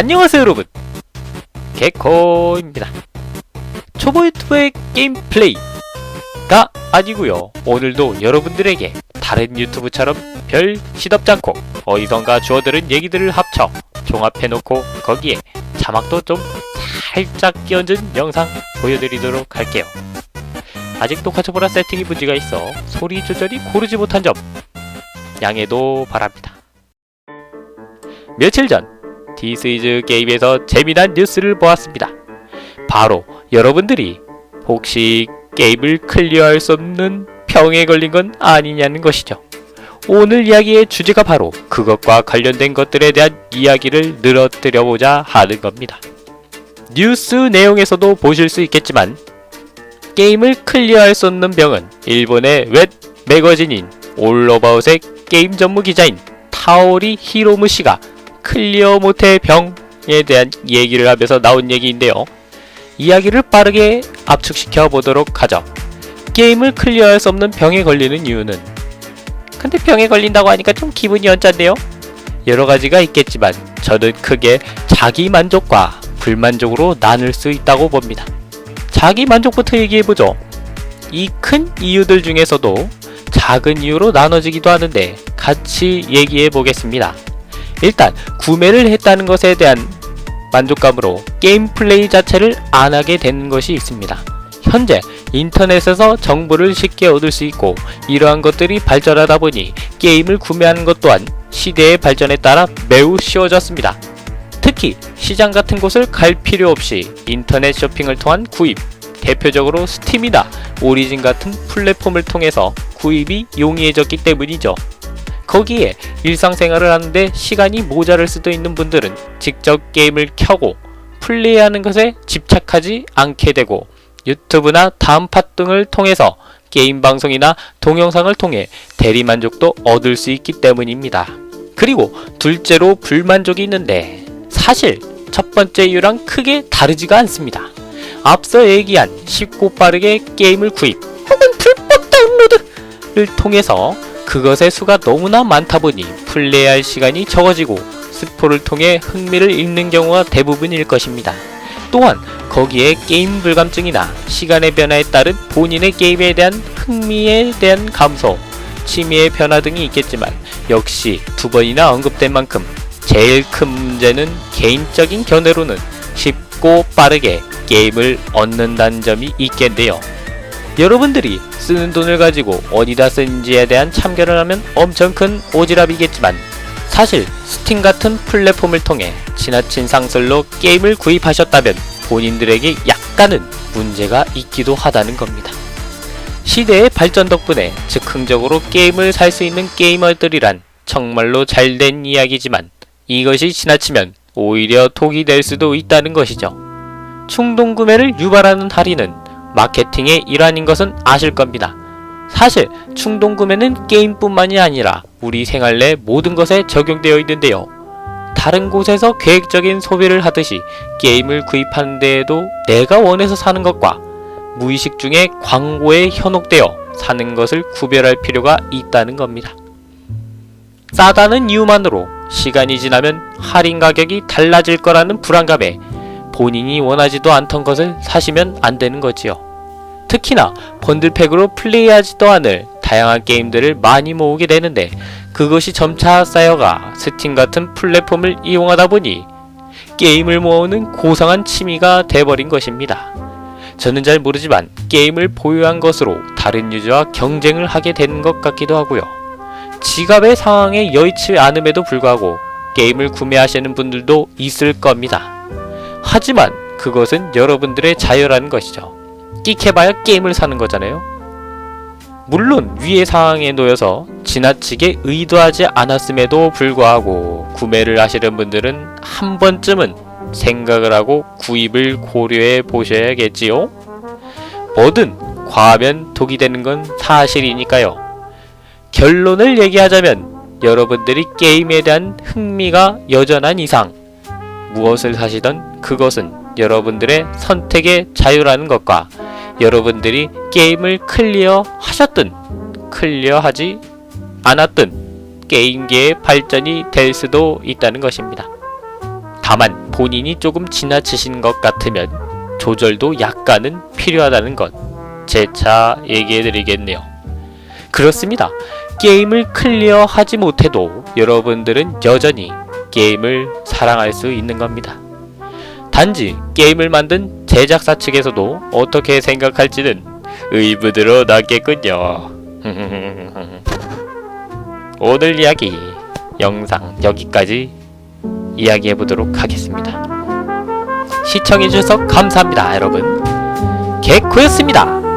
안녕하세요 여러분. 개코입니다. 초보 유튜브의 게임 플레이가 아니고요. 오늘도 여러분들에게 다른 유튜브처럼 별 시덥지 않고 어디선가 주워들은 얘기들을 합쳐 종합해놓고 거기에 자막도 좀 살짝 끼얹은 영상 보여드리도록 할게요. 아직도 카츠보라 세팅이 문제가 있어 소리 조절이 고르지 못한 점 양해도 바랍니다. 며칠 전 디스이즈 게임에서 재미난 뉴스를 보았습니다. 바로 여러분들이 혹시 게임을 클리어할 수 없는 병에 걸린 건 아니냐는 것이죠. 오늘 이야기의 주제가 바로 그것과 관련된 것들에 대한 이야기를 늘어뜨려보자 하는 겁니다. 뉴스 내용에서도 보실 수 있겠지만 게임을 클리어할 수 없는 병은 일본의 웹 매거진인 올어바웃의 게임 전문 기자인 타오리 히로무 씨가 클리어 못해 병에 대한 얘기를 하면서 나온 얘기인데요. 이야기를 빠르게 압축시켜 보도록 하죠. 게임을 클리어할 수 없는 병에 걸리는 이유는 근데 병에 걸린다고 하니까 좀 기분이 언짢네요. 여러 가지가 있겠지만 저는 크게 자기 만족과 불만족으로 나눌 수 있다고 봅니다. 자기 만족부터 얘기해 보죠. 이 큰 이유들 중에서도 작은 이유로 나눠지기도 하는데 같이 얘기해 보겠습니다. 일단 구매를 했다는 것에 대한 만족감으로 게임 플레이 자체를 안 하게 되는 것이 있습니다. 현재 인터넷에서 정보를 쉽게 얻을 수 있고 이러한 것들이 발전하다 보니 게임을 구매하는 것 또한 시대의 발전에 따라 매우 쉬워졌습니다. 특히 시장 같은 곳을 갈 필요 없이 인터넷 쇼핑을 통한 구입, 대표적으로 스팀이나 오리진 같은 플랫폼을 통해서 구입이 용이해졌기 때문이죠. 거기에 일상생활을 하는데 시간이 모자랄 수도 있는 분들은 직접 게임을 켜고 플레이하는 것에 집착하지 않게 되고 유튜브나 다음팟 등을 통해서 게임 방송이나 동영상을 통해 대리 만족도 얻을 수 있기 때문입니다. 그리고 둘째로 불만족이 있는데 사실 첫 번째 이유랑 크게 다르지가 않습니다. 앞서 얘기한 쉽고 빠르게 게임을 구입 혹은 불법 다운로드를 통해서 그것의 수가 너무나 많다 보니 플레이할 시간이 적어지고 스포를 통해 흥미를 잃는 경우가 대부분일 것입니다. 또한 거기에 게임 불감증이나 시간의 변화에 따른 본인의 게임에 대한 흥미에 대한 감소, 취미의 변화 등이 있겠지만 역시 두 번이나 언급된 만큼 제일 큰 문제는 개인적인 견해로는 쉽고 빠르게 게임을 얻는다는 점이 있겠는데요. 여러분들이 쓰는 돈을 가지고 어디다 쓰는지에 대한 참견을 하면 엄청 큰 오지랖이겠지만 사실 스팀 같은 플랫폼을 통해 지나친 상술로 게임을 구입하셨다면 본인들에게 약간은 문제가 있기도 하다는 겁니다. 시대의 발전 덕분에 즉흥적으로 게임을 살 수 있는 게이머들이란 정말로 잘된 이야기지만 이것이 지나치면 오히려 독이 될 수도 있다는 것이죠. 충동 구매를 유발하는 할인은 마케팅의 일환인 것은 아실 겁니다. 사실 충동 구매는 게임뿐만이 아니라 우리 생활 내 모든 것에 적용되어 있는데요. 다른 곳에서 계획적인 소비를 하듯이 게임을 구입하는 데에도 내가 원해서 사는 것과 무의식 중에 광고에 현혹되어 사는 것을 구별할 필요가 있다는 겁니다. 싸다는 이유만으로 시간이 지나면 할인 가격이 달라질 거라는 불안감에 본인이 원하지도 않던 것을 사시면 안 되는 거지요. 특히나 번들팩으로 플레이하지도 않을 다양한 게임들을 많이 모으게 되는데 그것이 점차 쌓여가 스팀 같은 플랫폼을 이용하다 보니 게임을 모으는 고상한 취미가 돼버린 것입니다. 저는 잘 모르지만 게임을 보유한 것으로 다른 유저와 경쟁을 하게 되는 것 같기도 하고요. 지갑의 상황에 여의치 않음에도 불구하고 게임을 구매하시는 분들도 있을 겁니다. 하지만 그것은 여러분들의 자유라는 것이죠. 끽해봐야 게임을 사는 거잖아요. 물론 위의 상황에 놓여서 지나치게 의도하지 않았음에도 불구하고 구매를 하시는 분들은 한 번쯤은 생각을 하고 구입을 고려해 보셔야겠지요. 뭐든 과하면 독이 되는 건 사실이니까요. 결론을 얘기하자면 여러분들이 게임에 대한 흥미가 여전한 이상 무엇을 사시던 그것은 여러분들의 선택의 자유라는 것과 여러분들이 게임을 클리어 하셨든 클리어 하지 않았든 게임계의 발전이 될 수도 있다는 것입니다. 다만 본인이 조금 지나치신 것 같으면 조절도 약간은 필요하다는 것 재차 얘기해 드리겠네요. 그렇습니다. 게임을 클리어 하지 못해도 여러분들은 여전히 게임을 사랑할 수 있는 겁니다. 단지 게임을 만든 제작사 측에서도 어떻게 생각할지는 의문으로 남겠군요. 오늘 이야기 영상 여기까지 이야기해 보도록 하겠습니다. 시청해 주셔서 감사합니다, 여러분. 개코였습니다.